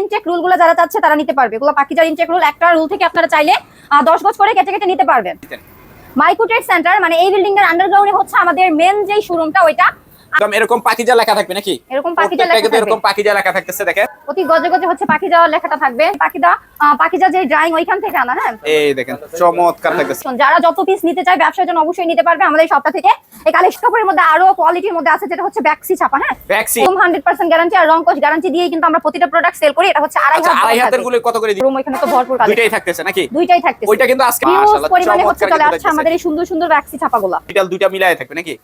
ইনচেক রুলগুলো যারা চাচ্ছে তারা নিতে পারবে। এগুলো পাখিজার ইনটেক রুল একটা রুল থেকে আপনারা চাইলে দশ গজ করে কেটে কেটে নিতে পারবেন। মাইক্রোটেক সেন্টার মানে এই বিল্ডিং এর আন্ডারগ্রাউন্ডে হচ্ছে আমাদের মেন যেই শোরুমটা ওইটা একদম এরকম লেখা থাকবে নাকি? এরকম লেখা এরকম থাকবে। পাকিজা লেখা থাকতেছে দেখেন। প্রতি গজে গজে হচ্ছে লেখাটা থাকবে। যে ড্রয়িং ওইখান থেকে আনা হ্যাঁ? এই দেখেন চমৎকার থাকতেছে। যারা যত পিস নিতে চায় ব্যবসার জন্য অবশ্যই নিতে পারবে। আমাদের সপ্তাহ থেকে এই কালেকশন কাপড়ের মধ্যে আরও কোয়ালিটির মধ্যে আছে যেটা হচ্ছে ব্যাক্সি ছাপা হ্যাঁ? হান্ড্রেড পার্সেন্ট গ্যারান্টি আর রং কোচ গ্যারান্টি দিয়ে কিন্তু আমরা প্রতিটা প্রোডাক্ট সেল করি। এটা হচ্ছে আড়াই আচ্ছা হাত আড়াই গুলো কত করে দিবেন রুম এখানে তো ভরপুর কালেকশন। দুইটাই থাকতেছে নাকি? দুইটাই থাকছে ওইটা কিন্তু আজকে মাশাআল্লাহ পরিমাণে হচ্ছে চলে আসছে আমাদের এই সুন্দর সুন্দর ব্যাক্সি ছাপাগুলো। ডিটেল দুইটা মিলায় থাকবে নাকি?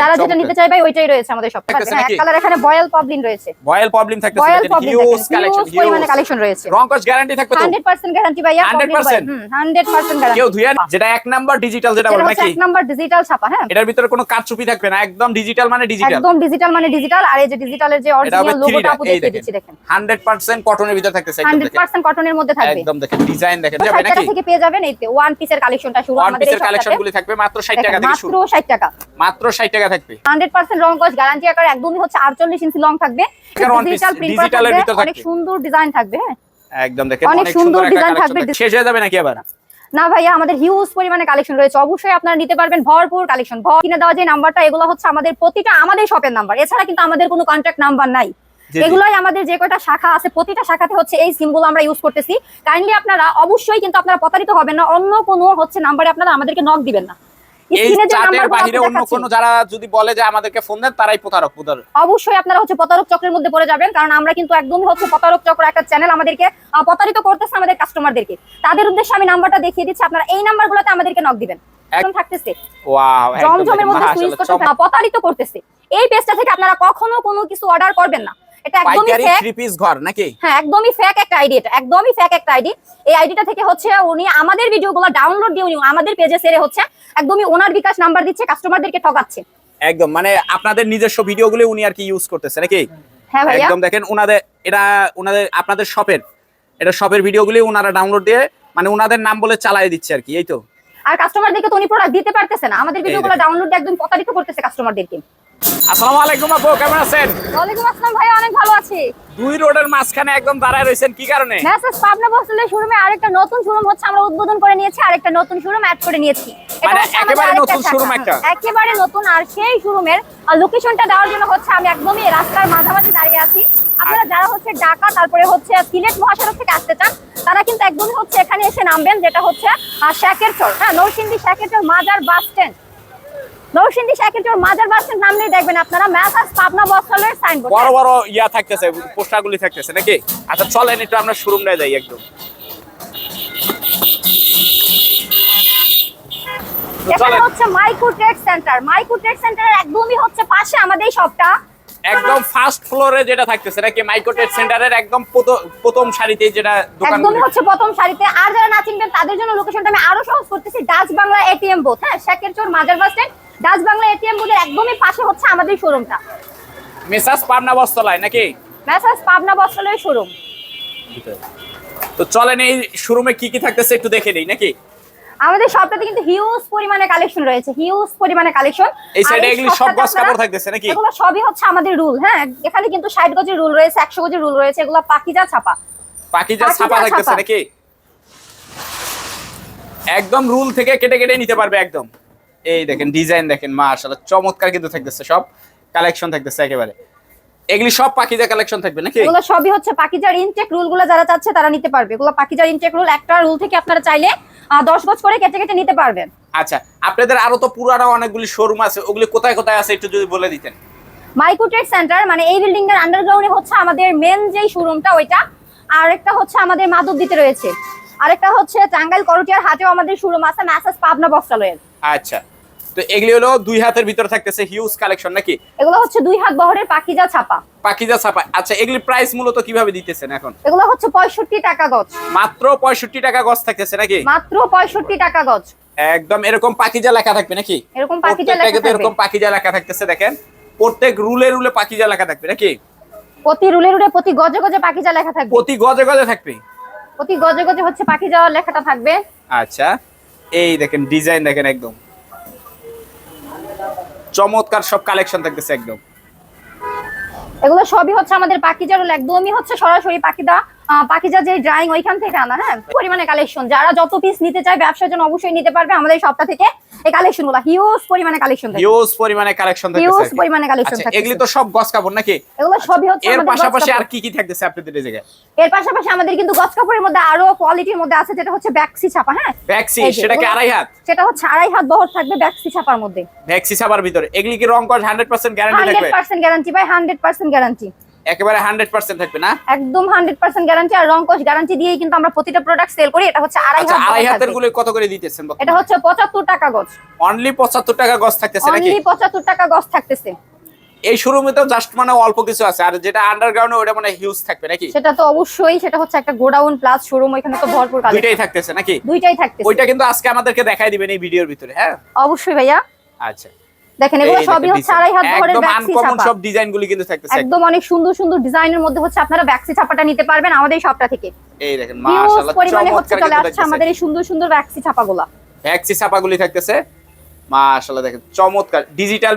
যারা যেটা নিতে চাই ভাই ওইটাই রয়েছে আমাদের সব। এক কালার এখানে বয়েল পবলিন রয়েছে। বয়েল প্রবলেম থাকতেছে voile poplin huge collection huge পরিমাণে কালেকশন রয়েছে। রংকশ গ্যারান্টি থাকবে তো? 100% গ্যারান্টি ভাইয়া 100% 100% গ্যারান্টি কেউ ধুয়া যেটা এক নাম্বার ডিজিটাল যেটা বলে নাকি? এক নাম্বার ডিজিটাল ছাপা হ্যাঁ। এটার ভিতরে কোনো কারচুপি থাকবে না একদম ডিজিটাল মানে ডিজিটাল একদম ডিজিটাল মানে ডিজিটাল আর এই যে ডিজিটালের যে অরিজিনাল লোগোটা 3 আপু দেখিয়ে দিচ্ছি দেখেন। 100% কটনের ভিতরে থাকতেছে একদম 100% কটনের মধ্যে থাকবে। একদম দেখেন ডিজাইন দেখেন যাবে নাকি? থেকে পেয়ে যাবেন এই ওয়ান পিসের কালেকশনটা শুরু আমাদের এই পিসের কালেকশন সপ্তাহে। গুলি থাকবে মাত্র 60 টাকা থেকে মাত্র শুরু। 60 টাকা। মাত্র 60 টাকা থাকবে। 100% রং কস গ্যারান্টি আকার একদমই হচ্ছে 48 ইঞ্চি লং থাকবে। এখানে one piece, digital print digital থাকবে অনেক সুন্দর ডিজাইন থাকবে হ্যাঁ। একদম দেখেন অনেক অনেক সুন্দর সুন্দর একটা design কালেকশন থাকবে। থাকবে শেষ হয়ে যাবে নাকি আবার? না ভাইয়া আমাদের হিউজ পরিমাণে কালেকশন রয়েছে। অবশ্যই আপনারা নিতে পারবেন ভরপুর কালেকশন কিনে দেওয়া যে নাম্বারটা এগুলো হচ্ছে আমাদের প্রতিটা আমাদের শপের নাম্বার এছাড়া কিন্তু আমাদের কোনো কন্ট্যাক্ট নাম্বার নাই। এগুলোই আমাদের যে কয়টা শাখা আছে প্রতিটা শাখাতে হচ্ছে এই সিমগুলো আমরা ইউজ করতেছি। কাইন্ডলি আপনারা অবশ্যই কিন্তু আপনারা প্রতারিত হবেন না। অন্য কোনো হচ্ছে নাম্বারে আপনারা আমাদেরকে নক দিবেন না। এই চার্টের বাইরে অন্য কোনো যারা যদি বলে যে আমাদেরকে ফোন দেন তারাই প্রতারক প্রতারক। অবশ্যই আপনারা হচ্ছে প্রতারক চক্রের মধ্যে পড়ে যাবেন কারণ আমরা কিন্তু একদমই হচ্ছে প্রতারক চক্র একটা চ্যানেল আমাদেরকে প্রতারিত করতেছে আমাদের কাস্টমারদেরকে তাদের উদ্দেশ্যে আমি নাম্বারটা দেখিয়ে দিচ্ছি আপনারা এই নাম্বারগুলোতে আমাদেরকে নক দিবেন। একদম থাকতেছে। ওয়াও জমজমের মধ্যে সুইচ করতেছে প্রতারিত করতেছে। এই পেজটা থেকে আপনারা কখনো কোনো কিছু অর্ডার করবেন না। এটা একদমই ফেক থ্রি পিস ঘর নাকি? হ্যাঁ একদমই ফেক একটা আইডি এটা একদমই ফেক একটা আইডি এই আইডিটা থেকে হচ্ছে উনি আমাদের ভিডিওগুলো ডাউনলোড দিয়ে উনি আমাদের পেজে সেরে হচ্ছে একদমই ওনার বিকাশ নাম্বার দিচ্ছে কাস্টমারদেরকে ঠকাচ্ছে। একদম মানে আপনাদের নিজস্ব ভিডিওগুলো উনি আর কি ইউজ করতেছে নাকি? হ্যাঁ ভাইয়া। একদম দেখেন উনাদের এটা উনাদের আপনাদের শপের এটা শপের ভিডিওগুলি উনারা ডাউনলোড দিয়ে মানে উনাদের নাম বলে চালাই দিচ্ছে আর কি এই তো। আর কাস্টমারদেরকে তো উনি প্রোডাক্ট দিতে পারতেছে না আমাদের ভিডিওগুলো। ডাউনলোড একদম প্রতারিত করতেছে কাস্টমারদেরকে আসসালামু আলাইকুম আপু কেমন আছেন? ওয়ালাইকুম আসসালাম ভাইয়া অনেক ভালো আছি। দুই রোডের মাঝখানে একদম দাঁড়ায় রয়েছেন কি কারণে? মেসেজ পাবনা বসলের শোরুমে আরেকটা নতুন শোরুম হচ্ছে আমরা উদ্বোধন করে নিয়েছি আরেকটা নতুন শোরুম অ্যাড করে নিয়েছি। মানে একেবারে নতুন শাখা। একটা? একেবারে নতুন আর সেই শোরুমের লোকেশনটা দেওয়ার জন্য হচ্ছে আমি একদমই রাস্তার মাঝামাঝি দাঁড়িয়ে আছি। আপনারা যারা হচ্ছে ঢাকা তারপরে হচ্ছে সিলেট মহাসড়ক থেকে আসতে চান তারা কিন্তু একদমই হচ্ছে এখানে এসে নামবেন যেটা হচ্ছে আহ, শ্যাকেরচর হ্যাঁ নরসিংদী শ্যাকেরচর মাজার বাস স্ট্যান্ড নরসিংদী মাজার বাস স্ট্যান্ড নামলেই দেখবেন আপনারা। মেসাজ পাবনা বস্ত্রালয়ের সাইনবোর্ড বড় বড় ইয়া থাকতেছে পোস্টারগুলি থাকতেছে নাকি? আচ্ছা চলেন একটু আমরা শোরুম যাই একদম। এখানে হচ্ছে micro trade centre micro trade সেন্টারের একদমই হচ্ছে পাশে আমাদের শপটা একদম ফার্স্ট ফ্লোরে যেটা থাকতেছে নাকি মাইক্রোটেক সেন্টারের একদম প্রথ- প্রথম সারিতে যেটা দোকান একদমই হচ্ছে প্রথম সারিতে। আর যারা না চিনবেন তাদের জন্য লোকেশনটা আমি আরও সহজ করতেছি। ডাচ বাংলা এটিএম বুথ হ্যাঁ শেখের চোর মাজার bus stand Dutch Bangla ATM বুথের একদমই পাশে হচ্ছে আমাদের শোরুমটা। মেসাজ পাবনা বস্তলায় নাকি? মেসাজ পাবনা বস্ত্রালয়ের শোরুম। তো চলেন এই শোরুমে কি কি থাকতেছে একটু দেখে নেই নাকি? আমাদের শপটাতে কিন্তু হিউজ পরিমাণে কালেকশন রয়েছে হিউজ পরিমাণে কালেকশন এই সাইডে এগুলি সব গজ কাপড় থাকতেছে নাকি? এগুলো সবই হচ্ছে আমাদের রুল হ্যাঁ? এখানে কিন্তু ষাট গজের রুল রয়েছে একশো গজের রুল রয়েছে এগুলো পাকিজা ছাপা। পাকিজা ছাপা থাকতেছে নাকি? একদম রুল থেকে কেটে কেটে নিতে পারবে একদম। এই দেখেন ডিজাইন দেখেন মাশাআল্লাহ চমৎকার কিন্তু থাকতেছে সব কালেকশন থাকতেছে একেবারে। এগুলি সব পাকিজা কালেকশন থাকবে নাকি? এগুলো সবই হচ্ছে পাকিজার ইনটেক রুলগুলো যারা চাচ্ছে তারা নিতে পারবে। এগুলো পাকিজার ইনটেক রুল একটা রুল থেকে আপনারা চাইলে আহ, দশ গজ করে কেটে কেটে নিতে পারবেন। আচ্ছা আপনাদের আরও তো পুরানো অনেকগুলি শোরুম আছে ওগুলি কোথায় কোথায় আছে একটু যদি বলে দিতেন? ট্রেড সেন্টার মানে এই বিল্ডিং এর আন্ডারগ্রাউন্ডে হচ্ছে আমাদের মেন যেই শোরুমটা ওইটা। আর একটা হচ্ছে আমাদের মাধবদীতে রয়েছে। আরেকটা হচ্ছে টাঙ্গাইল করটিয়ার হাটেও আমাদের শোরুম আছে ম্যাসেজ পাবনা বস্ত্রালয়ের। আচ্ছা। তো এগুলি হলো দুই হাতের ভিতরে থাকতেছে হিউজ কালেকশন নাকি? এগুলো হচ্ছে দুই হাত বহরের পাকিজা ছাপা। পাকিজা ছাপা। আচ্ছা এগুলি প্রাইস মূলত কীভাবে দিতেছেন এখন? এগুলো হচ্ছে পঁয়ষট্টি টাকা গজ। মাত্র পঁয়ষট্টি টাকা গজ থাকতেছে নাকি? মাত্র পঁয়ষট্টি টাকা গজ। একদম এরকম পাকিজা লেখা থাকবে নাকি? এরকম পাকিজা লেখা থাকবে এরকম পাকিজা লেখা থাকতেছে দেখেন। প্রত্যেক রুলে রুলে পাকিজা লেখা থাকবে নাকি? প্রতি রুলে রুলে প্রতি গজে গজে পাকিজা লেখা থাকবে। প্রতি গজে গজে থাকবে? প্রতি গজে গজে হচ্ছে পাকিজা লেখাটা থাকবে। আচ্ছা এই দেখেন ডিজাইন দেখেন একদম। চমৎকার সব কালেকশন থাকতেছে একদম। এগুলো সবই হচ্ছে আমাদের পাখি হলো, একদমই হচ্ছে সরাসরি পাকিদা পাকিজা যে ড্রাইং ওইখান থেকে আনা হ্যাঁ? পরিমাণে কালেকশন যারা যত পিস নিতে চায় ব্যবসার জন্য অবশ্যই নিতে পারবে। আমাদের সপ্তাহ থেকে এই কালেকশনগুলো হিউজ পরিমাণে কালেকশন থাকে। হিউজ পরিমাণে কালেকশন হিউজ থাকতেছে পরিমাণে কালেকশন আচ্ছা থাকে এগুলি তো সব গস কাপড় নাকি? এগুলো সবই হচ্ছে এর পাশাপাশি আর কি কি থাকতেছে আপনাদের এই জায়গায়? এর পাশাপাশি আমাদের কিন্তু গজ কাপড়ের মধ্যে আরও কোয়ালিটির মধ্যে আছে যেটা হচ্ছে ব্যাক্সি ছাপা হ্যাঁ? ভ্যাক্সি এই সেটা কি আড়াই হাত? সেটা হচ্ছে আড়াই হাত বহর থাকবে ব্যাক্সি ছাপার মধ্যে। ভ্যাক্সি ছাপার ভিতরে। এগুলি কি রং কস হান্ড্রেড পার্সেন্ট গ্যারান্টি হান্ড্রেড থাকবে পার্সেন্ট গ্যারান্টি ভাই হান্ড্রেড পার্সেন্ট গ্যারান্টি একেবারে হান্ড্রেড পার্সেন্ট থাকবে না? একদম হান্ড্রেড পার্সেন্ট গ্যারান্টি আর রং কোষ গ্যারান্টি দিয়েই কিন্তু আমরা প্রতিটা প্রোডাক্ট সেল করি। এটা হচ্ছে আড়াই আচ্ছা হাত আড়াই হাতেরগুলো কত করে দিতেছেন এটা হচ্ছে পঁচাত্তর টাকা গজ। অনলি পঁচাত্তর টাকা গজ থাকতেছে নাকি? অনলি পঁচাত্তর টাকা গজ থাকতেছে। এই শোরুমে তো জাস্ট মানে অল্প কিছু আছে আর যেটা আন্ডারগ্রাউন্ডে ওটা মানে হিউজ থাকবে নাকি? সেটা তো অবশ্যই সেটা হচ্ছে একটা গোডাউন প্লাস শোরুম ওইখানে তো ভরপুর কালেকশন। দুইটাই থাকতেছে নাকি? দুইটাই থাকতেছে। ওইটা কিন্তু আজকে আমাদেরকে দেখাই দিবেন এই ভিডিওর ভিতরে হ্যাঁ? অবশ্যই ভাইয়া। আচ্ছা। দেখেন এগুলো সবই হচ্ছে আড়াই হাত বহরের ব্যাক্সি ছাপা। সব কিন্তু থাকতেছে একদম। অনেক সুন্দর সুন্দর ডিজাইনের মধ্যে হচ্ছে আপনারা ব্যাক্সি ছাপাটা নিতে পারবেন আমাদের শপটা থেকে। এই দেখেন মাশাআল্লাহ পরিমাণে হচ্ছে চলে আসছে আমাদের এই সুন্দর সুন্দর ব্যাক্সি ছাপাগুলা। ভ্যাক্সি ছাপাগুলি থাকতেছে। মাশাআল্লাহ দেখেন চমৎকার। ডিজিটাল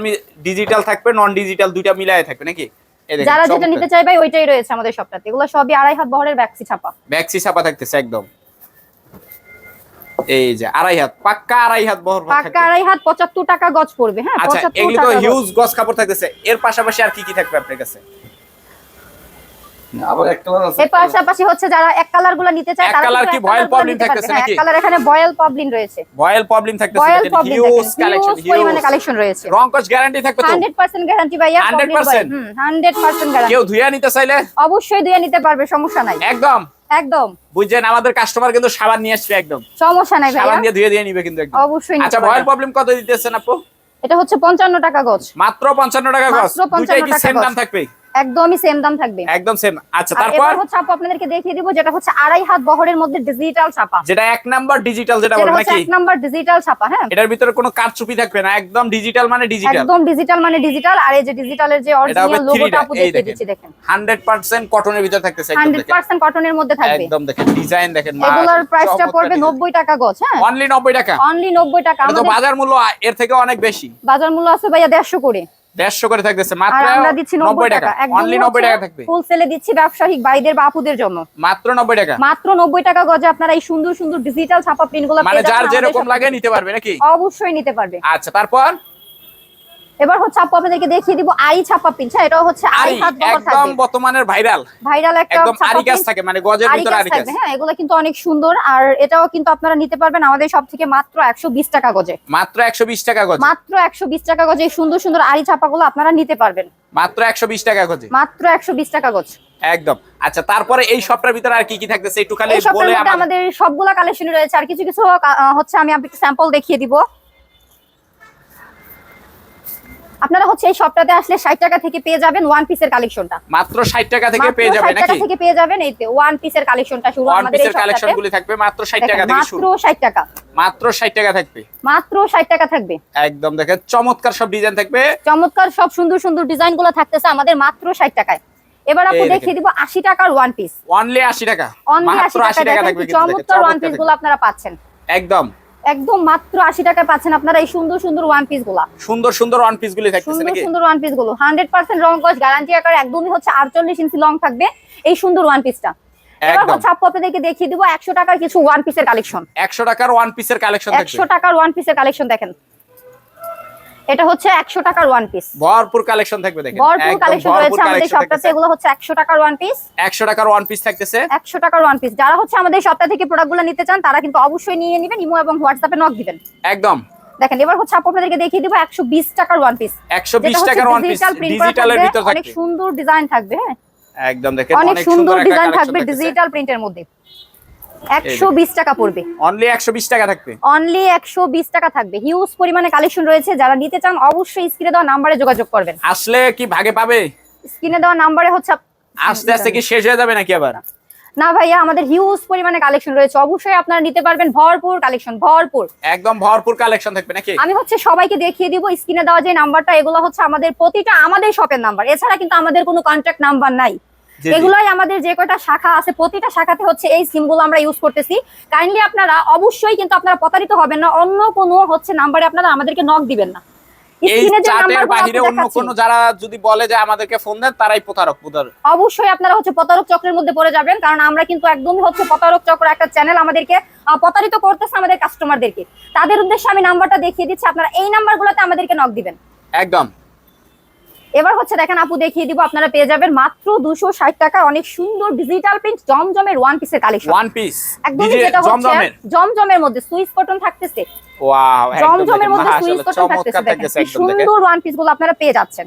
ডিজিটাল থাকবে নন ডিজিটাল দুইটা মিলায় থাকবে নাকি? যারা যেটা নিতে চাই ভাই ওইটাই রয়েছে আমাদের শপটাতে এগুলো সবই আড়াই হাত বহরের ব্যাক্সি ছাপা। ভ্যাক্সি ছাপা থাকতেছে একদম। এই যে আড়াই হাত পাক্কা আড়াই হাত বহর পাক্কা আড়াই হাত পঁচাত্তর টাকা গজ পড়বে হ্যাঁ? আচ্ছা পঁচাত্তর এগুলি তো টাকা গজ। কাপড় থাকতেছে। এর পাশাপাশি আর কি কি থাকবে আপনার কাছে? আবার এক কালার আছে। এর পাশাপাশি হচ্ছে যারা এক কালারগুলো নিতে চায় এক তারা colour কি এক থাকতেছে হ্যাঁ, নাকি? এক কালার এখানে বয়েল পবলিন রয়েছে। বয়েল প্রবলেম থাকতেছে বয়েল হিউজ কালেকশন হিউজ পরিমাণে কালেকশন রয়েছে। রং কস গ্যারান্টি থাকবে তো? 100% গ্যারান্টি ভাইয়া 100% হুম 100% গ্যারান্টি কেউ ধুইয়া নিতে চাইলে? অবশ্যই দুইয়া নিতে পারবে সমস্যা নাই। একদম। একদম। বুঝছেন? আমাদের কাস্টমার কিন্তু সাবান নিয়ে আসবে একদম। সমস্যা নাই সাবান দিয়ে ধুয়ে দিয়ে নিবে কিন্তু একদম। অবশ্যই আচ্ছা। ভয়েল প্রবলেম কত দিতেছেন আপু? এটা হচ্ছে 55 টাকা গজ। মাত্র পঞ্চান্ন টাকা গজ। 55 দুইটাই কি টাকা সেম দাম থাকবে একদমই সেম দাম থাকবে। একদম সেম আচ্ছা তারপর? হচ্ছে আপু আপনাদেরকে দেখিয়ে দিব যেটা হচ্ছে আড়াই হাত বহরের মধ্যে ডিজিটাল ছাপা। যেটা এক নাম্বার ডিজিটাল যেটা বলে নাকি? এক নাম্বার ডিজিটাল ছাপা হ্যাঁ? এটার ভিতরে কোনো কারচুপি থাকবে না একদম ডিজিটাল মানে ডিজিটাল একদম ডিজিটাল মানে ডিজিটাল আর এই যে ডিজিটালের যে অরিজিনাল লোগোটা আপু দেখিয়ে দিচ্ছি দেখেন। হান্ড্রেড পার্সেন্ট কটনের ভিতরে থাকতেছে একদম হান্ড্রেড দেখেন পার্সেন্ট কটনের মধ্যে থাকবে। একদম দেখেন ডিজাইন দেখেন এগুলোর প্রাইসটা পড়বে নব্বই টাকা গজ হ্যাঁ? অনলি নব্বই টাকা। অনলি নব্বই টাকা। তো আমাদের বাজার মূল্য এর থেকে অনেক বেশি। বাজার মূল্য আছে ভাইয়া দেড়শো করে। দেড়শো করে থাকতেছে মাত্র আমরা দিচ্ছি নব্বই টাকা। অনলি নব্বই টাকা থাকবে। হোলসেলে সেলে দিচ্ছি ব্যবসায়িক ভাইদের বা আপুদের জন্য। মাত্র নব্বই টাকা। মাত্র নব্বই টাকা গজে আপনারা এই সুন্দর সুন্দর ডিজিটাল ছাপা প্রিন্টগুলো মানে যার যেরকম লাগে নিতে পারবে নাকি? অবশ্যই নিতে পারবে। আচ্ছা তারপর? এবার হচ্ছে আপু আপনাদেরকে দেখিয়ে দিব আই ছাপা প্রিন্ট হ্যাঁ এটাও হচ্ছে আই হাত বহর একদম থাকবে বর্তমানের ভাইরাল। ভাইরাল একটা একদম আরি print। থাকে মানে গজের ভিতরে আরি থাকবে হ্যাঁ এগুলো কিন্তু অনেক সুন্দর। আর এটাও কিন্তু আপনারা নিতে পারবেন আমাদের সব থেকে মাত্র একশো বিশ টাকা গজে। মাত্র একশো বিশ টাকা গজ। মাত্র একশো বিশ টাকা গজে এই সুন্দর সুন্দর আরি ছাপাগুলো আপনারা নিতে পারবেন। মাত্র একশো বিশ টাকা গজে। মাত্র একশো বিশ টাকা গজ। একদম। আচ্ছা তারপরে এই শপটার ভিতরে আর কি কি থাকতেছে? একটু খালি বলে আমাদের। সবগুলা কালেকশন রয়েছে। আর কিছু কিছু হচ্ছে আমি আপনাকে স্যাম্পল দেখিয়ে দিব। আপনারা হচ্ছে এই সপ্তাহে আসলে ষাট টাকা থেকে পেয়ে যাবেন ওয়ান পিসের কালেকশনটা। মাত্র ষাট টাকা থেকে পেয়ে যাবে 60 টাকা থেকে পেয়ে যাবেন এই ওয়ান পিসের কালেকশনটা শুরু আমাদের এই পিসের কালেকশন সপ্তাহে। গুলি থাকবে মাত্র ষাট টাকা থেকে শুরু। মাত্র শুরু ষাট টাকা। মাত্র ষাট টাকা থাকবে। মাত্র ষাট টাকা থাকবে। একদম দেখেন চমৎকার সব ডিজাইন থাকবে। চমৎকার সব সুন্দর সুন্দর ডিজাইনগুলো থাকতেছে আমাদের মাত্র ষাট টাকায়। এবার আপু দেখিয়ে দিব আশি টাকার ওয়ান পিস অনলি আশি টাকা। অনলি আশি মাত্র আশি টাকা টাকা থাকবে চমৎকার ওয়ান চমৎকার পিসগুলো আপনারা পাচ্ছেন। একদম। একদম মাত্র আশি টাকায় পাচ্ছেন আপনারা এই সুন্দর সুন্দর ওয়ান পিসগুলা। সুন্দর সুন্দর ওয়ান পিস গুলি সুন্দর সুন্দর ওয়ান পিসগুলো। হান্ড্রেড পার্সেন্ট রং কস গ্যারান্টি আকার একদমই হচ্ছে আটচল্লিশ ইঞ্চি লং থাকবে এই সুন্দর ওয়ান পিসটা টা। একদম। আপনাদেরকে দেখিয়ে দিব একশো টাকার কিছু ওয়ান পিসের কালেকশন একশো টাকার ওয়ান পিসের কালেকশন থাকবে একশো টাকার ওয়ান পিসের কালেকশন দেখেন। এটা হচ্ছে একশো টাকার ওয়ান পিস ভরপুর কালেকশন থাকবে দেখেন। ভরপুর কালেকশন রয়েছে আমাদের সপ্তাহে এগুলো হচ্ছে একশো টাকার ওয়ান পিস একশো টাকার ওয়ান পিস থাকতেছে। একশো টাকার ওয়ান পিস যারা হচ্ছে আমাদের সপ্তাহ থেকে প্রোডাক্টগুলো নিতে চান তারা কিন্তু অবশ্যই নিয়ে নেবেন ইমো এবং হোয়াটসঅ্যাপে নক দিবেন। একদম। দেখেন এবার হচ্ছে আপনাদেরকে দেখিয়ে দিব একশো বিশ টাকার ওয়ান পিস একশো বিশ টাকার ওয়ান পিস ডিজিটালের ভিতর অনেক সুন্দর ডিজাইন থাকবে হ্যাঁ। একদম দেখেন অনেক সুন্দর ডিজাইন থাকবে ডিজিটাল প্রিন্টের মধ্যে। একশো বিশ টাকা পড়বে। অনলি একশো বিশ টাকা থাকবে। অনলি একশো বিশ টাকা থাকবে। হিউজ পরিমাণে কালেকশন রয়েছে। যারা নিতে চান অবশ্যই স্ক্রিনে দেওয়া নাম্বারে যোগাযোগ করবেন। আসলে কি ভাগে পাবে? স্ক্রিনে দেওয়া নাম্বারে হচ্ছে আস্তে আস্তে কি শেষ হয়ে যাবে নাকি আবার? না ভাইয়া আমাদের হিউজ পরিমাণে কালেকশন রয়েছে। অবশ্যই আপনারা নিতে পারবেন। ভরপুর কালেকশন ভরপুর। একদম ভরপুর কালেকশন থাকবে নাকি? আমি হচ্ছে সবাইকে দেখিয়ে দিব স্ক্রিনে দেওয়া যে নাম্বারটা এগুলো হচ্ছে আমাদের প্রতিটা আমাদের শপের নাম্বার এছাড়া কিন্তু আমাদের কোনো কন্ট্যাক্ট নাম্বার নাই। এগুলাই আমাদের যে কয়টা শাখা আছে প্রতিটা শাখাতে হচ্ছে এই সিমগুলো আমরা ইউজ করতেছি। কাইন্ডলি আপনারা অবশ্যই কিন্তু আপনারা প্রতারিত হবেন না অন্য কোনো হচ্ছে নাম্বারে আপনারা আমাদেরকে নক দিবেন না। এই চার্টের বাইরে অন্য দেখাচ্ছি, যারা যদি বলে যে আমাদেরকে ফোন দেন তারাই প্রতারক প্রতারক অবশ্যই আপনারা হচ্ছে প্রতারক চক্রের মধ্যে পড়ে যাবেন কারণ আমরা কিন্তু একদমই হচ্ছে প্রতারক চক্র একটা চ্যানেল আমাদেরকে প্রতারিত করতেছে আমাদের কাস্টমারদেরকে তাদের উদ্দেশ্যে আমি নাম্বারটা দেখিয়ে দিচ্ছি আপনারা এই নাম্বারগুলোতে আমাদেরকে নক দিবেন। একদম। এবার হচ্ছে দেখেন আপু দেখিয়ে দিব আপনারা পেয়ে যাবেন মাত্র দুশো ষাট টাকা। অনেক সুন্দর ডিজিটাল প্রিন্ট জমজমের ওয়ান পিসের কালেকশন ওয়ান পিস যেটা হচ্ছে জমজমের। মধ্যে সুইস কটন থাকতেছে। ওয়াও জমজমের মধ্যে সুইস কটন থাকতেছে সুন্দর ওয়ান পিসগুলো আপনারা পেয়ে যাচ্ছেন।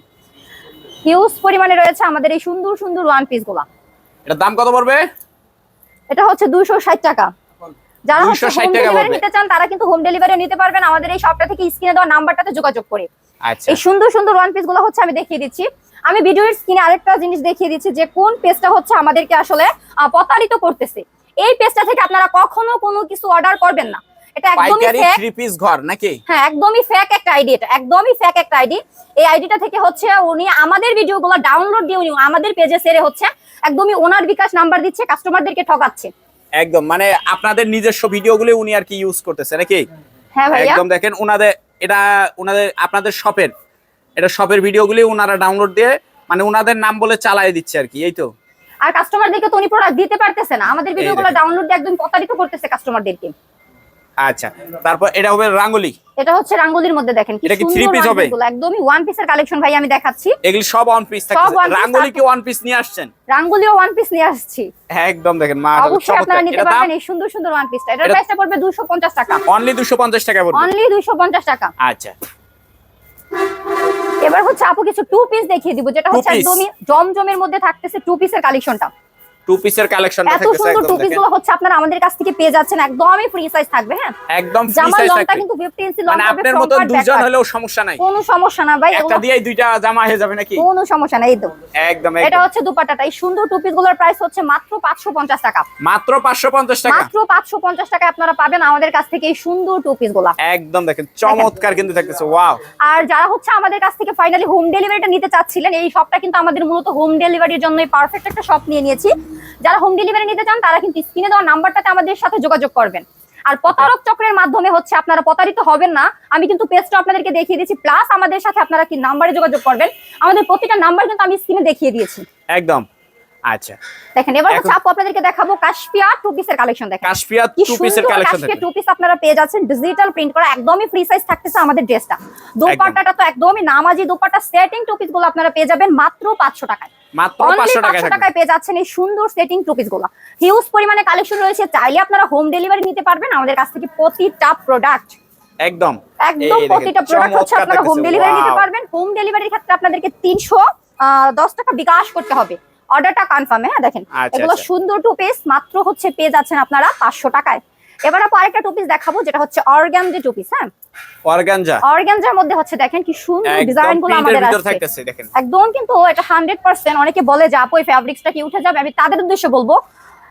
হিউজ পরিমাণে রয়েছে আমাদের এই সুন্দর সুন্দর ওয়ান পিসগুলা। এটার দাম কত পড়বে? এটা হচ্ছে দুশো ষাট টাকা। যারা হচ্ছে হোম ডেলিভারি নিতে চান তারা কিন্তু হোম ডেলিভারি নিতে পারবেন। আমাদের এই শপটা থেকে স্ক্রিনে দেওয়া নাম্বারটাতে যোগাযোগ করে। এই সুন্দর সুন্দর ওয়ান পিসগুলো হচ্ছে আমি দেখিয়ে দিচ্ছি। আমি ভিডিওর স্ক্রিনে আরেকটা জিনিস দেখিয়ে দিচ্ছি যে কোন পেজটা হচ্ছে আমাদেরকে আসলে প্রতারিত করতেছে। এই পেজটা থেকে আপনারা কখনো কোনো কিছু অর্ডার করবেন না। এটা একদমই ফেক থ্রি পিস ঘর নাকি? হ্যাঁ একদমই ফেক একটা আইডি এটা একদমই ফেক একটা আইডি এই আইডিটা থেকে হচ্ছে উনি আমাদের ভিডিওগুলো ডাউনলোড দিয়ে উনি আমাদের পেজে সেরে হচ্ছে একদমই ওনার বিকাশ নাম্বার দিচ্ছে কাস্টমারদেরকে ঠকাচ্ছে। একদম মানে আপনাদের নিজস্ব ভিডিওগুলো উনি আর কি ইউজ করতেছে নাকি? হ্যাঁ ভাইয়া। একদম দেখেন ওনাদের এটা ওনাদের আপনাদের শপের এটা শপের ভিডিওগুলি ওনারা ডাউনলোড দিয়ে মানে ওনাদের নাম বলে চালায় দিচ্ছে আর কি এই তো। আর কাস্টমারদেরকে তো উনি প্রোডাক্ট দিতে পারতেছে না। আমাদের ভিডিওগুলো। ডাউনলোড দিয়ে একদম প্রতারিত করতেছে কাস্টমারদেরকে আচ্ছা তারপর এটা হবে রাঙ্গুলি। এটা হচ্ছে রাঙ্গুলির মধ্যে দেখেন এটা কি piece one হবে? একদমই ওয়ান পিসের কালেকশন ভাই আমি দেখাচ্ছি। এগুলি সব ওয়ান পিস থাকছে। রাঙ্গুলি কি ওয়ান পিস নিয়ে আসছেন? রাঙ্গুলিও ওয়ান পিস নিয়ে আসছি। হ্যাঁ একদম দেখেন মা অবশ্যই আপনারা নিতে পারবেন এই সুন্দর সুন্দর ওয়ান পিসটা এটার এটা- প্রাইসটা পড়বে 250 টাকা। অনলি দুশো পঞ্চাশ টাকা পড়বে। অনলি 250 টাকা। আচ্ছা। এবার হচ্ছে আপু কিছু টু পিস দেখিয়ে দিব যেটা হচ্ছে একদমই জমজমের মধ্যে থাকতেছে টু পিসের কালেকশনটা টু পিসের কালেকশনটা এত সুন্দর টু একদম পিস দেখেন। গুলো হচ্ছে আপনারা আমাদের কাছ থেকে পেয়ে যাচ্ছেন একদমই ফ্রি সাইজ থাকবে হ্যাঁ? একদম ফ্রি সাইজ লংটা থাকবে। কিন্তু 50 ইঞ্চি লং মানে আপনার মতো হলেও সমস্যা নাই। কোনো সমস্যা না ভাই একটা দুইটা জামা হয়ে যাবে নাকি? কোনো সমস্যা নাই তো। একদম এটা হচ্ছে দুপাট্টাটা। এই সুন্দর টু পিসগুলোর প্রাইস হচ্ছে মাত্র 550 টাকা। মাত্র পাঁচশো পঞ্চাশ টাকা। মাত্র 550 টাকা আপনারা পাবেন আমাদের কাছ থেকে এই সুন্দর টু পিসগুলা। একদম দেখেন চমৎকার কিন্তু থাকতেছে ওয়াও আর যারা হচ্ছে আমাদের কাছ থেকে ফাইনালি হোম ডেলিভারিটা নিতে চাচ্ছিলেন এই শপটা কিন্তু আমাদের মূলত হোম ডেলিভারির জন্যই পারফেক্ট একটা শপ নিয়ে নিয়েছি। যারা হোম ডেলিভারি নিতে চান, তারা কিন্তু স্ক্রিনে দেওয়া নাম্বারটাতে আমাদের সাথে যোগাযোগ করবেন। আর প্রতারক চক্রের মাধ্যমে হচ্ছে আপনারা প্রতারিত হবেন না। আমি কিন্তু পেজটা আপনাদেরকে দেখিয়ে দিয়েছি প্লাস আমাদের সাথে আপনারা কি নাম্বারে যোগাযোগ করবেন। আমাদের প্রতিটা নাম্বার কিন্তু আমি স্ক্রিনে দেখিয়ে দিয়েছি। একদম। আচ্ছা। দেখেন এবার হচ্ছে আপু আপনাদেরকে দেখাবো কাশপিয়া টু পিসের কালেকশন দেখেন। কাশপিয়া টু পিসের কালেকশন থাকবে টু পিস আপনারা পেয়ে যাচ্ছেন। ডিজিটাল প্রিন্ট করা একদমই ফ্রি সাইজ থাকতেছে আমাদের ড্রেসটা দোপাট্টাটা তো একদমই নামাজি দোপাট্টা সেটিং টু পিসগুলো আপনারা পেয়ে যাবেন মাত্র পাঁচশো টাকায়। মাত্র অনলি পাঁচশো টাকা পাঁচশো থাকবে। টাকায় পেয়ে যাচ্ছেন এই সুন্দর সেটিং টু পিসগুলো। হিউজ পরিমাণে কালেকশন রয়েছে। চাইলে আপনারা হোম ডেলিভারি নিতে পারবেন। আমাদের কাছ থেকে প্রতিটা প্রোডাক্ট একদম। একদম প্রতিটা প্রোডাক্ট হচ্ছে আপনারা হোম ডেলিভারি নিতে পারবেন। হোম ডেলিভারির ক্ষেত্রে আপনাদেরকে তিনশো দশ টাকা বিকাশ করতে হবে। অর্ডারটা কনফার্ম হ্যাঁ দেখেন। আচ্ছা, এগুলো আচ্ছা। সুন্দর টু পিস মাত্র হচ্ছে পেয়ে যাচ্ছেন আপনারা পাঁচশো টাকায়। এবার আপু আরেকটা টু পিস দেখাবো যেটা হচ্ছে অর্গানজে টু পিস হ্যাঁ? অর্গানজা। অর্গানজার মধ্যে হচ্ছে দেখেন কি সুন্দর ডিজাইনগুলো আমাদের দেখেন। একদম কিন্তু এটা হান্ড্রেড পার্সেন্ট অনেকে বলে যে আপু এই ফ্যাব্রিক্সটা কি উঠে যাবে? আমি তাদের উদ্দেশ্যে বলব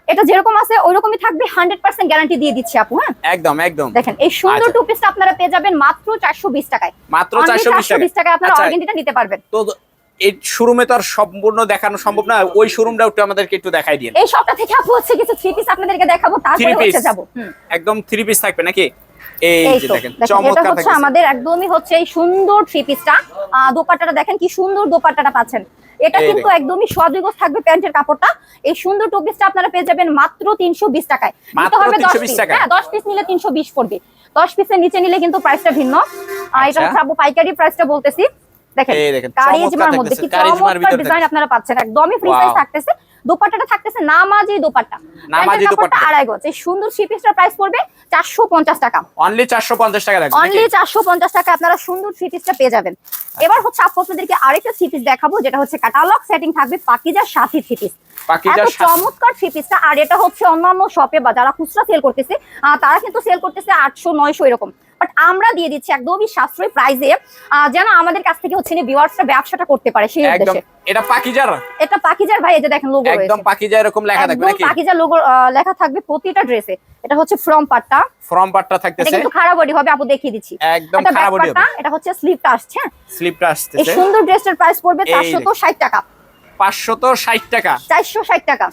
এটা যেরকম আছে ওইরকমই থাকবে হান্ড্রেড পার্সেন্ট গ্যারান্টি দিয়ে দিচ্ছি আপু হ্যাঁ? একদম একদম। দেখেন এই সুন্দর আচ্ছা। টু পিসটা আপনারা পেয়ে যাবেন মাত্র চারশো বিশ টাকায়। মাত্র Only চারশো বিশ 420 টাকায়। আপনারা আচ্ছা, অর্গেন্ডিটা নিতে পারবেন। তো এই শোরুমে তো আর সম্পূর্ণ দেখানো সম্ভব না। ওই শোরুমটা একটু আমাদেরকে একটু দেখাই দিন এই সবটা থেকে আপু হচ্ছে কিছু থ্রি পিস আপনাদেরকে দেখাবো তারপরে হচ্ছে যাব। একদম থ্রি পিস থাকবে নাকি? এই এই যে দেখেন দেখেন এটা চমৎকার হচ্ছে আমাদের একদমই হচ্ছে এই সুন্দর থ্রি পিসটা দোপাট্টাটা দেখেন কি সুন্দর দোপাট্টাটা পাচ্ছেন। এটা কিন্তু একদমই থাকবে প্যান্টের কাপড়টা। এই সুন্দর টু পিসটা আপনারা পেয়ে যাবেন মাত্র তিনশো বিশ টাকায়। নিতে হবে দশ পিস টাকায়। হ্যাঁ পিস নিলে পড়বে। পিসের নিচে নিলে কিন্তু প্রাইসটা ভিন্ন। এটা আচ্ছা। হচ্ছে আপু পাইকারি প্রাইসটা বলতেছি। দেখেন কারিজমার মধ্যে কি চমৎকার ডিজাইন আপনারা পাচ্ছেন একদমই ফ্রি সাইজ থাকতেছে দোপাট্টাটা থাকতেছে নামাজি দোপাট্টা। নামাজি দোপাট্টা। আড়াই গজ এই সুন্দর থ্রি পিসটার প্রাইস পড়বে চারশো পঞ্চাশ টাকা। অনলি টাকা অনলি আপনারা সুন্দর থ্রি পিসটা পেয়ে যাবেন। এবার হচ্ছে আপু আপনাদেরকে আরেকটা থ্রি পিস দেখাবো যেটা হচ্ছে ক্যাটালগ সেটিং থাকবে পাকিজার সাথী থ্রি পিস পাকিজার এত চমৎকার থ্রি পিসটা আর এটা হচ্ছে অন্যান্য শপে বা যারা খুচরা সেল করতেছে তারা কিন্তু সেল করতেছে আটশো নয়শো এরকম। বাট আমরা দিয়ে দিচ্ছি একদমই সাশ্রয়ী প্রাইসে যেন আমাদের কাছ থেকে হচ্ছে ভিউয়ার্সরা ব্যবসাটা করতে পারে সেই উদ্দেশ্যে। এটা পাকিজার। এটা পাকিজার ভাই যে দেখেন লোগো একদম পাকিজা এরকম লেখা থাকবে নাকি? পাকিজার লোগো লেখা থাকবে প্রতিটা ড্রেসে এটা হচ্ছে ফ্রম পার্টটা ফর্ম পার্টটা এটা থাকতেছে। কিন্তু খারাপ বডি হবে আপু দেখিয়ে দিচ্ছি। একদম খারাপ বডি হবে। এটা হচ্ছে স্লিপটা আসছে হ্যাঁ? স্লিপটা এই সুন্দর ড্রেসটার প্রাইস পড়বে এই চারশো তো ষাট টাকা। টাকা। টাকা।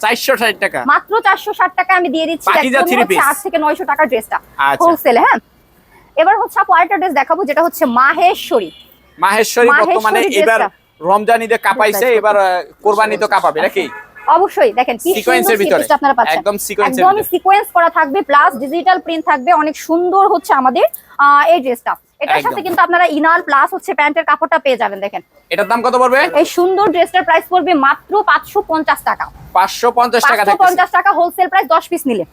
টাকা। মাত্র চারশো ষাট টাকা আমি দিয়ে দিচ্ছি। আট থেকে নয়শো টাকার ড্রেসটা। হোলসেলে হ্যাঁ? এবার হচ্ছে আপু আরেকটা ড্রেস দেখাবো যেটা হচ্ছে মাহেশ্বরী। মাহেশ্বরী বর্তমানে এবার রমজান ঈদে কাপাইছে এবার আহ, কোরবানি তো কাপাবে নাকি? অবশ্যই দেখেন কি এর ভিতরে। আপনারা পাচ্ছেন। একদম একদমই ভিতরে। সিকোয়েন্স করা থাকবে প্লাস ডিজিটাল প্রিন্ট থাকবে অনেক সুন্দর হচ্ছে আমাদের এই ড্রেসটা এটার সাথে কিন্তু আপনারা ইনার প্লাস হচ্ছে প্যান্টের কাপড়টা পেয়ে যাবেন দেখেন। এটার দাম কত পড়বে? এই সুন্দর ড্রেসটার প্রাইস পড়বে মাত্র পাঁচশো পঞ্চাশ টাকা। পাঁচশো পঞ্চাশ টাকা পাঁচশো থাকতেছে পঞ্চাশ টাকা হোলসেল প্রাইস দশ পিস নিলে।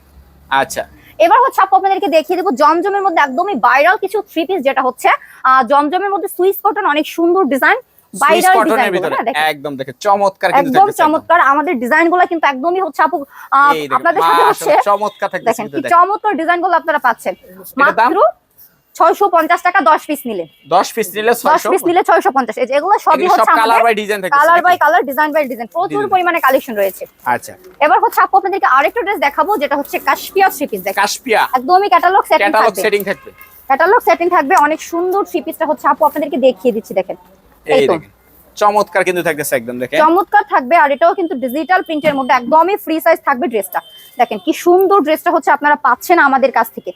আচ্ছা। এবার হচ্ছে আপু আপনাদেরকে দেখিয়ে দেবো জমজমের মধ্যে একদমই ভাইরাল কিছু থ্রি পিস যেটা হচ্ছে। আহ, জমজমের মধ্যে সুইস কটন অনেক সুন্দর ডিজাইন কটনের একদম দেখে চমৎকার একদম চমৎকার আমাদের ডিজাইনগুলো কিন্তু একদমই হচ্ছে আপু আপনাদের সাথে হচ্ছে। চমৎকার ডিজাইনগুলো আপনারা পাচ্ছেন। মাত্র ছয়শো পঞ্চাশ টাকা দশ পিস নিলে। দশ পিস নিলে দশ ছয়শো পিস নিলে ছয়শো পঞ্চাশ। এগুলো সবই হচ্ছে কালার বাই ডিজাইন থাকতেছে colour by colour design by design প্রচুর পরিমাণে কালেকশন রয়েছে। আচ্ছা। এবার হচ্ছে আপু আপনাদেরকে আরেকটা ড্রেস দেখাবো যেটা হচ্ছে কাশপিয়া থ্রি পিস দেখেন। কাশপিয়া। একদমই ক্যাটালগ সেটিং ক্যাটালগ থাকবে। সেটিং থাকবে। ক্যাটালগ সেটিং থাকবে অনেক সুন্দর থ্রি পিসটা হচ্ছে আপু আপনাদেরকে দেখিয়ে দিচ্ছি দেখেন। এই এই তো। চমৎকার কিন্তু থাকতেছে একদম দেখেন। চমৎকার থাকবে আর এটাও কিন্তু ডিজিটাল প্রিন্টের মধ্যে একদমই ফ্রি সাইজ থাকবে ড্রেসটা দেখেন কি সুন্দর ড্রেসটা হচ্ছে আপনারা পাচ্ছেন আমাদের কাছ থেকে।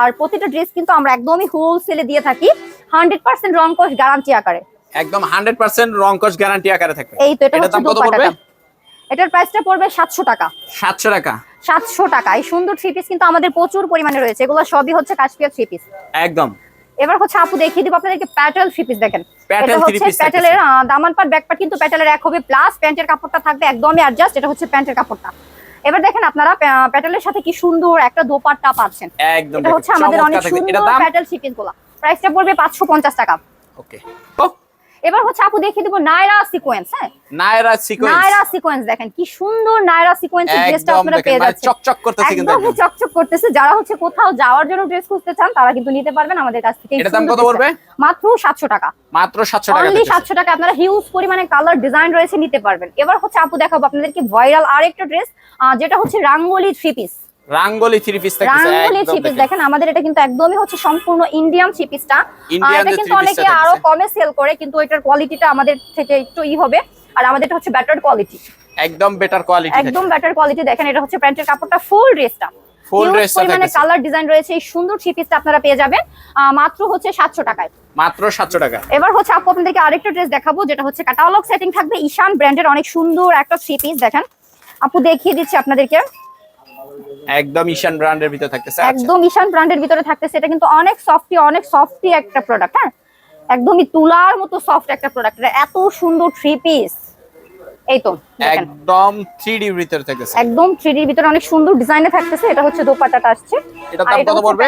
আর প্রতিটা ড্রেস কিন্তু আমরা একদমই হোলসেলে দিয়ে থাকি। হান্ড্রেড পার্সেন্ট রং কোষ গ্যারান্টি আকারে। একদম হান্ড্রেড পার্সেন্ট রংকশ গ্যারান্টি আকারে থাকবে। এই তো এটা এটার হচ্ছে দাম কত পড়বে? এটার প্রাইসটা পড়বে সাতশো টাকা। সাতশো টাকা। সাতশো টাকা। এই সুন্দর থ্রি পিস কিন্তু আমাদের প্রচুর পরিমাণে রয়েছে। এগুলো সবই হচ্ছে কাশ্মীর থ্রি পিস একদম। এবার হচ্ছে আপু দেখিয়ে দিব আপনাদেরকে প্যাটেল থ্রি পিস দেখেন। এটা হচ্ছে প্যাটেলের দামান পাট ব্যাক পাট কিন্তু প্যাটেলের এক হবে প্লাস প্যান্টের কাপড়টা থাকবে একদমই অ্যাডজাস্ট এটা হচ্ছে প্যান্টের কাপড়টা। এবার দেখেন আপনারা প্যাটেলের সাথে কি সুন্দর একটা দোপাট্টা পাচ্ছেন। একদম এটা হচ্ছে আমাদের অনেক সুন্দর প্যাটেল পিসগুলা। প্রাইসটা পড়বে পাঁচশো পঞ্চাশ টাকা। ওকে এবার হচ্ছে আপু দেখিয়ে দিব নায়রা সিকোয়েন্স হ্যাঁ? নায়রা সিকোয়েন্স নায়রা সিকোয়েন্স দেখেন কি সুন্দর নায়রা সিকোয়েন্স ড্রেসটা আপনারা পেয়ে মানে যাচ্ছেন। চকচক করতেছে কিন্তু একদম। চকচক করতেছে। যারা হচ্ছে কোথাও যাওয়ার জন্য ড্রেস খুঁজতে চান তারা কিন্তু নিতে পারবেন আমাদের কাছ থেকে এটার দাম কত পড়বে? মাত্র সাতশো টাকা। মাত্র সাতশো টাকা অনলি থাকতেছে। সাতশো টাকা। আপনারা হিউজ পরিমাণে কালার ডিজাইন রয়েছে নিতে পারবেন। এবার হচ্ছে আপু দেখাবো আপনাদেরকে ভাইরাল আরেকটা ড্রেস যেটা হচ্ছে Rangoli three piece Rangoli three piece Rangoli three piece দেখেন। আমাদের এটা কিন্তু একদমই হচ্ছে সম্পূর্ণ ইন্ডিয়ান থ্রি পিসটা এটা কিন্তু অনেকে আরও কমে সেল করে কিন্তু এটার কোয়ালিটিটা আমাদের থেকে একটু ই হবে। আর আমাদেরটা হচ্ছে বেটার কোয়ালিটি একদম বেটার কোয়ালিটি একদম বেটার কোয়ালিটি দেখেন এটা হচ্ছে প্যান্টের কাপড়টা ফুল ড্রেসটা টা। পরিমাণে থাকতেছে। কালার ডিজাইন রয়েছে। এই সুন্দর থ্রি পিসটা আপনারা পেয়ে যাবেন। মাত্র হচ্ছে সাতশো টাকায়। মাত্র সাতশো টাকা। এবার হচ্ছে আপু আপনাদেরকে আরেকটা ড্রেস দেখাবো যেটা হচ্ছে ক্যাটালগ সেটিং থাকবে ঈশান ব্র্যান্ডের অনেক সুন্দর একটা থ্রি পিস দেখেন আপু দেখিয়ে দিচ্ছি আপনাদেরকে। একদম ঈশান ব্র্যান্ডের ভিতরে থাকতেছে আচ্ছা। একদম ঈশান ব্র্যান্ডের ভিতরে থাকতেছে এটা কিন্তু অনেক সফটি অনেক সফটি একটা প্রোডাক্ট হ্যাঁ? একদমই তুলার মতো সফট একটা প্রোডাক্ট এত সুন্দর থ্রি পিস এই তো একদম থ্রি ডি ভিতরে থাকতেছে। একদম থ্রি ডির ভিতরে অনেক সুন্দর ডিজাইনে থাকতেছে এটা হচ্ছে দোপাট্টাটা আসছে। এটা কত পড়বে?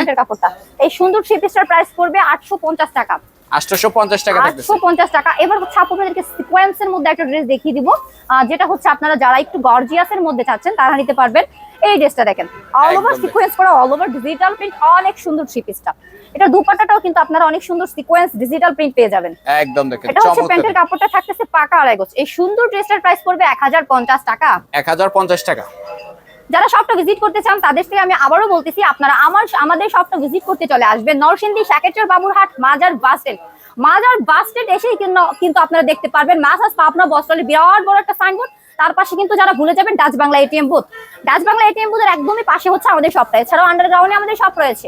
এই সুন্দর থ্রি পিসটার প্রাইস পড়বে আটশো পঞ্চাশ টাকা। আটশোশো পঞ্চাশ টাকা থাকতেছে। আটশো পঞ্চাশ টাকা। এবার হচ্ছে আপনাদেরকে সিকোয়েন্সের মধ্যে একটা ড্রেস দেখিয়ে দিব। যেটা হচ্ছে আপনারা যারা একটু গর্জিয়াসের মধ্যে চাচ্ছেন তারা নিতে পারবেন এই ড্রেসটা দেখেন। অল ওভার সিকোয়েন্স করা অল ওভার ডিজিটাল প্রিন্ট অনেক সুন্দর থ্রি পিসটা এটা দুপাট্টাটাও কিন্তু আপনারা অনেক সুন্দর সিকোয়েন্স ডিজিটাল প্রিন্ট পেয়ে যাবেন। একদম দেখেন এটা হচ্ছে প্যান্টের কাপড়টা থাকতেছে পাকা আড়াই গজ। এই সুন্দর ড্রেসটার প্রাইস পড়বে এক হাজার পঞ্চাশ টাকা। এক হাজার পঞ্চাশ টাকা। যারা শপটা ভিজিট করতে চান, তাদের থেকে আমি আবারও বলতেছি, আপনারা আমার আমাদের শপটা ভিজিট করতে চলে আসবেন। নরসিংদী শ্যাকেটার বাবুরহাট মাজার বাস স্ট্যান্ড মাজার বাস স্ট্যান্ড এসেই কিন্তু কিন্তু আপনারা দেখতে পারবেন মাসাজ পাবনা বস্ত্রালয় বিরাট বড় একটা সাইনবোর্ড তার পাশে কিন্তু যারা ভুলে যাবেন, Dutch Bangla ATM booth Dutch Bangla ATM বুথের একদমই পাশে হচ্ছে আমাদের শপটা এছাড়াও আন্ডারগ্রাউন্ডে আমাদের শপ রয়েছে।